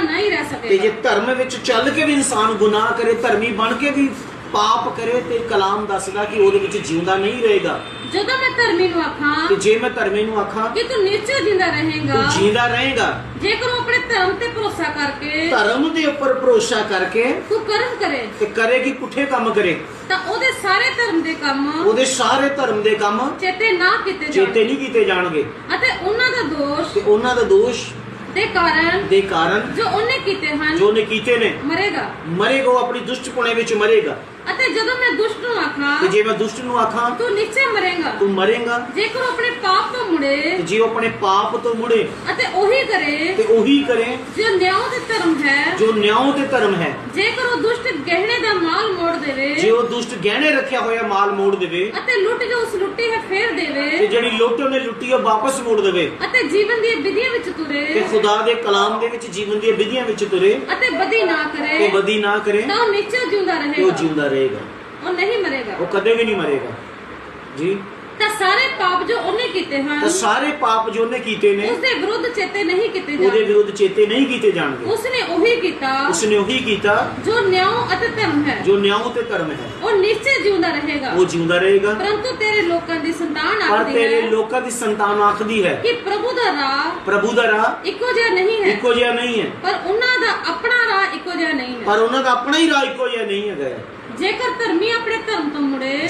ਨਹੀਂ ਰਹਿ ਤੇ ਜੇ ਸਕੇਗਾ ਧਰਮ ਵਿੱਚ ਚੱਲ ਕੇ ਵੀ ਇਨਸਾਨ ਗੁਨਾਹ ਕਰੇ ਧਰਮੀ ਬਣ ਕੇ ਵੀ ਪਾਪ ਕਰੇ ਤੇ ਕਲਾਮ ਦੱਸਦਾ ਕਿ ਉਹਦੇ ਵਿੱਚ ਜਿਉਂਦਾ ਨਹੀਂ ਰਹੇਗਾ। ਜਦੋਂ ਮੈਂ ਧਰਮੀ ਨੂੰ ਕਿ ਆਖਾਂ ਜੇ ਮੈਂ ਧਰਮੀ ਨੂੰ ਆਖਾਂ ਕਿ ਤੂੰ ਨਿਸ਼ਚੈ ਜਿੰਦਾ ਰਹੇਗਾ ਤੂੰ ਜਿੰਦਾ ਰਹੇਗਾ। ਜੇਕਰ ਉਹ ਆਪਣੇ ਧਰਮ ਤੇ ਭਰੋਸਾ ਕਰਕੇ ਧਰਮ ਦੇ ਉੱਪਰ ਭਰੋਸਾ ਕਰਕੇ ਤੂੰ ਕਰਮ ਕਰੇ ਤੇ ਕਰੇਗੀ ਪੁੱਠੇ ਕੰਮ ਕਰੇ। ਤਾਂ ਉਹਦੇ ਸਾਰੇ ਧਰਮ ਦੇ ਕੰਮ ਉਹਦੇ ਸਾਰੇ ਧਰਮ ਦੇ ਕੰਮ ਚੇਤੇ ਨਾ ਕੀਤੇ ਜਾਣ ਚੇਤੇ ਨਹੀਂ ਕੀਤੇ ਜਾਣਗੇ। ਅਤੇ ਉਹਨਾਂ ਦਾ ਦੋਸ਼ ਤੇ ਉਹਨਾਂ ਦਾ ਦੋਸ਼ ਦੇ ਕਾਰਨ ਦੇ ਕਾਰਨ ਜੋ ਉਹਨੇ ਕੀਤੇ ਹਨ ਜੋ ਨੇ ਕੀਤੇ ਨੇ ਮਰੇਗਾ। ਮਰੇਗਾ ਉਹ ਆਪਣੀ ਦੁਸ਼ਟਪੁਣੇ ਵਿੱਚ ਮਰੇਗਾ। ਅਤੇ ਜਦੋਂ ਮੈਂ ਦੁਸ਼ਟ ਨੂੰ ਤੇ ਆਖਾਂ ਜੇ ਮੈਂ ਦੁਸ਼ਟ ਨੂੰ ਆਖਾਂ ਤੂੰ ਨਿਸ਼ਚੈ ਮਰੇਗਾ। ਤੂੰ ਮਰੇਗਾ। ਜੇਕਰ ਉਹ ਆਪਣੇ ਪਾਪ ਤੋਂ ਮੁੜੇ ਤੇ ਜੇ ਉਹ ਆਪਣੇ ਪਾਪ ਤੋਂ ਮੁੜੇ ਅਤੇ ਉਹੀ ਕਰੇ ਤੇ ਉਹੀ ਕਰੇ ਜੋ ਨਿਆਂ ਤੇ ਧਰਮ ਹੈ ਜੋ ਨਿਆਂ ਤੇ ਧਰਮ ਹੈ। ਜੇਕਰ ਉਹ ਦੁਸ਼ਟ ਗਹਿਣੇ ਦਾ ਮਾਲ ਮੋੜ ਜੇ ਦੇਵੇ ਉਹ ਦੁਸ਼ਟ ਗਹਿਣੇ ਰੱਖਿਆ ਹੋਇਆ ਮਾਲ ਮੋੜ ਦੇਵੇ ਅਤੇ ਲੁੱਟ ਜੋ ਉਸ ਲੁੱਟੀ ਹੈ ਫੇਰ ਤੇ ਦੇਵੇ ਜਿਹੜੀ ਲੁੱਟ ਉਹਨੇ ਲੁੱਟੀ ਉਹ ਵਾਪਸ ਮੋੜ ਦੇਵੇ। ਅਤੇ ਜੀਵਨ ਦੀ ਵਿਧੀਆਂ ਵਿੱਚ ਤੇ ਤੁਰੇ ਖੁਦਾ ਦੇ ਕਲਾਮ ਦੇ ਵਿੱਚ ਜੀਵਨ ਦੀਆਂ ਵਿਧੀਆਂ ਵਿੱਚ ਤੁਰੇ ਅਤੇ ਬਦੀ ਨਾ ਤੇ ਕਰੇ ਬਦੀ ਨਾ ਕਰੇ ਤਾਂ ਉਹ ਨਿਸ਼ਚੈ ਜਿਉਂਦਾ ਤੇ ਉਹ ਰਹੇਗਾ। ਜਿਉਂਦਾ ਰਹੇਗਾ। ਉਹ ਨਹੀਂ ਮਰੇਗਾ। ਉਹ ਕਦੇ ਵੀ ਨਹੀਂ ਮਰੇਗਾ। ਜੀ? ਤਾਂ ਸਾਰੇ ਪਾਪ ਜੋ ਉਹਨੇ ਕੀਤੇ ਹਨ ਤਾਂ ਸਾਰੇ ਪਾਪ ਜੋ ਉਹਨੇ ਕੀਤੇ ਨੇ ਉਸ ਦੇ ਵਿਰੁੱਧ ਚੇਤੇ ਨਹੀਂ ਕੀਤੇ ਉਹਦੇ ਜਾਂਦੇ ਵਿਰੁੱਧ ਚੇਤੇ ਨਹੀਂ ਕੀਤੇ ਜਾਣਗੇ। ਉਸਨੇ ਉਹੀ ਕੀਤਾ ਉਸਨੇ ਉਹੀ ਕੀਤਾ ਜੋ ਨਿਆਂ ਅਤੇ ਧਰਮ ਹੈ। ਜੋ ਨਿਆਂ ਤੇ ਧਰਮ ਹੈ। ਉਹ ਨਿਸ਼ਚੈ ਜਿਉਂਦਾ ਰਹੇਗਾ। ਉਹ ਜਿਉਂਦਾ ਰਹੇਗਾ। ਪਰੰਤੂ ਤੇਰੇ ਲੋਕਾਂ ਦੀ ਸੰਤਾਨ ਪਰ ਆਖਦੀ ਤੇਰੇ ਹੈ ਲੋਕਾਂ ਦੀ ਸੰਤਾਨ ਆਖਦੀ ਹੈ ਕਿ ਪ੍ਰਭੂ ਦਾ ਰਾਹ ਪ੍ਰਭੂ ਦਾ ਰਾਹ ਇੱਕੋ ਜਿਹਾ ਨਹੀਂ ਹੈ। ਇੱਕੋ ਜਿਹਾ ਨਹੀਂ ਹੈ। ਪਰ ਉਹਨਾਂ ਦਾ ਆਪਣਾ ਰਾਹ ਇੱਕੋ ਜਿਹਾ ਨਹੀਂ ਹੈ। ਪਰ ਉਹਨਾਂ ਦਾ ਆਪਣਾ ਹੀ ਰਾਹ ਇੱਕੋ ਜਿਹਾ ਨਹੀਂ ਹੈਗਾ। ਜੇਕਰ ਧਰਮੀ ਆਪਣੇ ਧਰਮ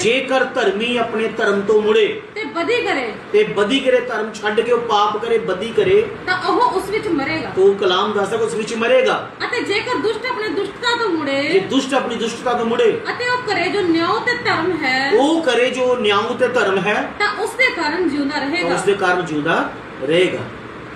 ਜੇਕਰ ਧਰਮੀ ਆਪਣੇ ਧਰਮ ਤੋਂ ਮੁੜੇ ਤੇ ਬਦੀ ਕਰੇ। ਤੇ ਬਦੀ ਕਰੇ ਧਰਮ ਛੱਡ ਕੇ ਉਹ ਪਾਪ ਕਰੇ ਬਦੀ ਕਰੇ ਤਾਂ ਉਹ ਉਸ ਵਿੱਚ ਮਰੇਗਾ। ਤਾਂ ਕਲਾਮ ਦੱਸਦਾ ਉਸ ਵਿੱਚ ਮਰੇਗਾ। ਅਤੇ ਜੇਕਰ ਦੁਸ਼ਟ ਆਪਣੇ ਦੁਸ਼ਟਤਾ ਤੋਂ ਜੇ ਮੁੜੇ ਦੁਸ਼ਟ ਆਪਣੀ ਦੁਸ਼ਟਤਾ ਤੋਂ ਮੁੜੇ ਅਤੇ ਉਹ ਕਰੇ ਜੋ ਨਿਆਂ ਤੇ ਧਰਮ ਹੈ ਉਹ ਕਰੇ ਜੋ ਨਿਆਂ ਤੇ ਧਰਮ ਹੈ ਤਾਂ ਉਸ ਦੇ ਕਾਰਨ ਜਿਉਂਦਾ ਰਹੇਗਾ। ਉਸ ਦੇ ਕਾਰਨ ਜਿਉਂਦਾ ਰਹੇਗਾ।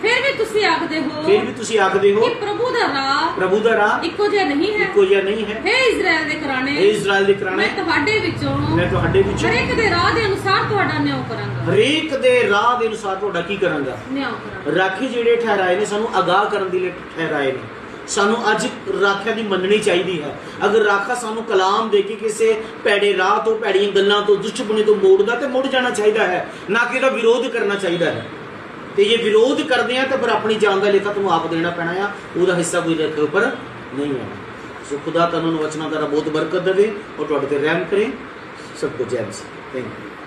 ਫਿਰ ਵੀ ਤੁਸੀਂ ਆਖਦੇ ਹੋ ਫਿਰ ਵੀ ਤੁਸੀਂ ਆਖਦੇ ਹੋ ਕਿ ਪ੍ਰਭੂ ਦਾ ਰਾਹ ਪ੍ਰਭੂ ਦਾ ਰਾਹ ਇੱਕੋ ਜਿਹਾ ਨਹੀਂ ਹੈ। ਇੱਕੋ ਜਿਹਾ ਨਹੀਂ ਹੈ। ਹੈ ਇਜ਼ਰਾਈਲ ਦੇ ਘਰਾਣੇ ਇਹ ਇਜ਼ਰਾਈਲ ਦੇ ਮੈਂ ਕਰਾਣੇ ਤੁਹਾਡੇ ਵਿੱਚੋਂ ਮੈਂ ਤੁਹਾਡੇ ਵਿੱਚ ਹਰੇਕ ਦੇ ਰਾਹ ਦੇ ਅਨੁਸਾਰ ਤੁਹਾਡਾ ਨਿਆਂ ਕਰਾਂਗਾ। ਹਰੇਕ ਦੇ ਰਾਹ ਦੇ ਅਨੁਸਾਰ ਤੁਹਾਡਾ ਕੀ ਕਰਾਂਗਾ? ਨਿਆਂ ਕਰਾਂਗਾ। ਰਾਖੀ ਜਿਹੜੇ ਠਹਿਰਾਏ ਨੇ ਸਾਨੂੰ ਅਗਾਹ ਕਰਨ ਦੇ ਲਈ ਠਹਿਰਾਏ ਨੇ। ਸਾਨੂੰ ਅੱਜ ਰਾਖਿਆ ਦੀ ਮੰਨਣੀ ਚਾਹੀਦੀ ਹੈ। ਅਗਰ ਰਾਖਾ ਸਾਨੂੰ ਕਲਾਮ ਦੇ ਕੇ ਕਿਸੇ ਭੈੜੇ ਰਾਹ ਤੋਂ ਭੈੜੀਆਂ ਗੱਲਾਂ ਤੋਂ ਦੁਸ਼ਮਣੀ ਤੋਂ ਮੋੜਦਾ ਤੇ ਮੁੜ ਜਾਣਾ ਚਾਹੀਦਾ ਹੈ। ਨਾ ਕਿ ਇਹਦਾ ਵਿਰੋਧ ਕਰਨਾ ਚਾਹੀਦਾ ਹੈ। ਤੇ ਜੇ ਵਿਰੋਧ ਕਰਦੇ ਆ, ਤਾਂ ਫਿਰ ਆਪਣੀ ਜਾਨ ਦਾ ਲੇਖਾ ਤੁਹਾਨੂੰ ਆਪ ਦੇਣਾ ਪੈਣਾ ਆ। ਉਹਦਾ ਹਿੱਸਾ ਕੋਈ ਰੱਖੇ ਉੱਪਰ ਨਹੀਂ ਆਣਾ ਸੋ ਖੁਦਾ ਤੁਹਾਨੂੰ ਵਚਨਾਂ ਦਾ ਬਹੁਤ ਬਰਕਤ ਦੇਵੇ ਔਰ ਤੁਹਾਡੇ ਤੇ ਰਹਿਮ ਕਰੇ। ਸਭ ਕੁਝ ਜੈ ਥੈਂਕ ਯੂ